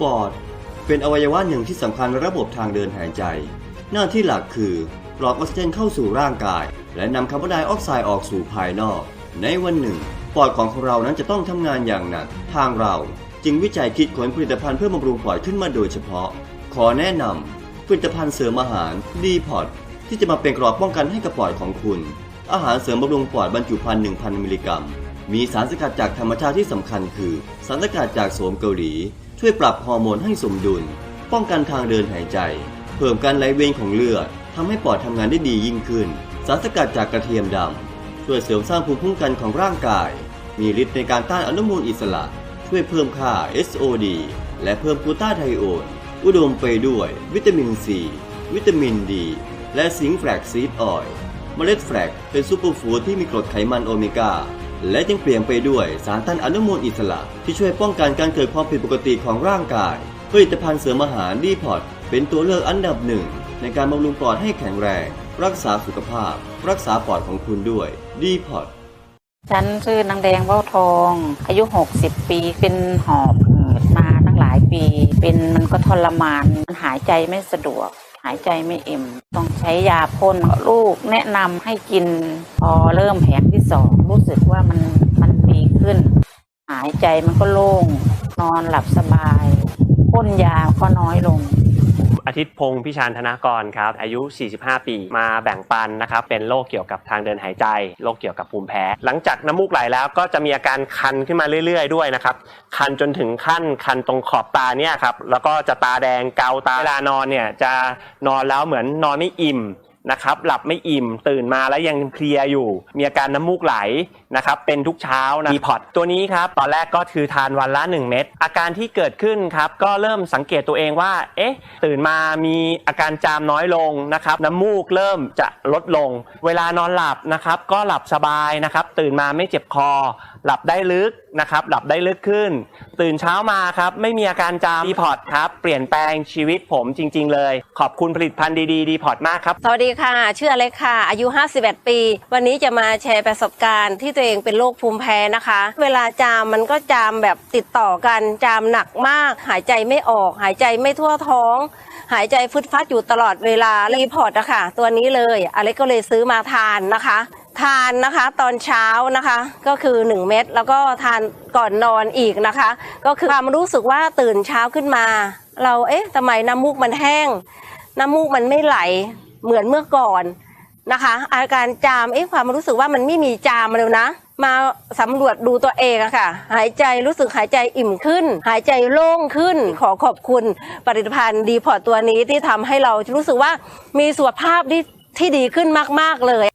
ปอด เป็นอวัยวะหนึ่งที่สำคัญในระบบทางเดินหายใจ หน้าที่หลักคือปลอกออกซิเจนเข้าสู่ร่างกาย และนำคาร์บอนไดออกไซด์ออกสู่ภายนอก ในวันหนึ่ง ปอดของเรานั้นจะต้องทำงานอย่างหนัก ทางเราจึงวิจัยคิดค้นผลิตภัณฑ์เพื่อบำรุงปอดขึ้นมาโดยเฉพาะ ขอแนะนำผลิตภัณฑ์เสริมอาหารดีพอดที่จะมาเป็นกรอบป้องกันให้กับปอดของคุณ อาหารเสริมบำรุงปอดบรรจุภัณฑ์1,000 มิลลิกรัม มีสารสกัดจากธรรมชาติที่สำคัญคือ สารสกัดจากโสมเกาหลี ช่วยปรับฮอร์โมนให้สมดุล ป้องกันทางเดินหายใจ เพิ่มการไหลเวียนของเลือดทำให้ปอดทำงานได้ดียิ่งขึ้น สารสกัดจากกระเทียมดำช่วยเสริมสร้างภูมิคุ้มกันของร่างกาย มีฤทธิ์ในการต้านอนุมูลอิสระ ช่วยเพิ่มค่า SOD และเพิ่มกูตาไทโอนอุดมไปด้วย วิตามินซีวิตามินดี และซิงค์แฟลกซีดออยล์เมล็ดแฟลกเป็นซูเปอร์ฟู้ดที่มีกรดไขมันโอเมก้า และยังเปลี่ยนไปด้วยสารต้านอนุมูลอิสระ ที่ช่วยป้องกันการเกิดความผิดปกติของร่างกาย ผลิตภัณฑ์เสริมอาหารดีพอตเป็นตัวเลือกอันดับหนึ่งในการบำรุงปอดให้แข็งแรง รักษาสุขภาพ รักษาปอดของคุณด้วยดีพอตฉันชื่อนางแดงเบ้าทอง อายุ 60 ปีเป็นหอบหืดมาตั้งหลายปี เป็นมันก็ทรมานมันหายใจไม่สะดวก หายใจไม่อิ่มต้องใช้ยาพ่นลูกแนะนำให้กิน พอเริ่มแผงที่สองรู้สึกว่ามันมันดีขึ้น หายใจมันก็โล่ง นอนหลับสบายพ่นยาก็น้อยลง อาทิตย์พงศ์พิชานธนากรครับ อายุ 45 ปี มาแบ่งปันนะครับ เป็นโรคเกี่ยวกับทางเดินหายใจ โรคเกี่ยวกับภูมิแพ้ หลังจากน้ำมูกไหลแล้วก็จะมีอาการคันขึ้นมาเรื่อยๆ ด้วยนะครับ คันจนถึงขั้นคันตรงขอบตาเนี่ยครับ แล้วก็จะตาแดงเกาตา เวลานอนเนี่ยจะนอนแล้วเหมือนนอนไม่อิ่มนะครับ หลับไม่อิ่ม ตื่นมาแล้วยังเพลียอยู่ มีอาการน้ำมูกไหล นะครับเป็นทุกเช้านะมีพอตตัวนี้ครับตอนแรกก็คือทานวันละ 1 เม็ดอาการที่เกิดขึ้นครับก็เริ่มสังเกตตัวเองว่า เอ๊ะ ตื่นมามีอาการจามน้อยลงนะครับน้ำมูกเริ่มจะลดลง เวลานอนหลับนะครับก็หลับสบายนะครับตื่นมาไม่เจ็บคอ หลับได้ลึกนะครับหลับได้ลึกขึ้น ตื่นเช้ามาครับไม่มีอาการจามดีพอตครับเปลี่ยนแปลงชีวิตผมจริง ๆ เลย ขอบคุณผลิตภัณฑ์ดีๆดีพอตมากครับสวัสดีค่ะ ชื่ออเล็กค่ะ อายุ 51 ปี วันนี้จะมาแชร์ประสบการณ์ที่ตัวเองเป็นโรคภูมิแพ้นะคะ เวลาจามมันก็จามแบบติดต่อกันจามหนักมาก หายใจไม่ออก หายใจไม่ทั่วท้อง หายใจฟึดฟัดอยู่ตลอดเวลารีพอร์ตอะค่ะ ตัวนี้เลยอเล็กก็เลยซื้อมาทานนะคะ ทานนะคะตอนเช้านะคะ ก็คือ 1 เม็ดแล้วก็ทานก่อนนอนอีกนะคะ ก็คือความรู้สึกว่าตื่นเช้าขึ้นมา เราเอ๊ะทำไมน้ำมูกมันแห้ง น้ำมูกมันไม่ไหลเหมือนเมื่อก่อน นะคะ อาการจามเอ๊ะความรู้สึกว่ามันไม่มีจามเลยนะ มาสำรวจดูตัวเองอะค่ะ หายใจรู้สึกหายใจอิ่มขึ้น หายใจโล่งขึ้น ขอขอบคุณผลิตภัณฑ์ดีพอร์ตตัวนี้ที่ทำให้เรารู้สึกว่ามีสุขภาพที่ที่ดีขึ้นมาก ๆ เลย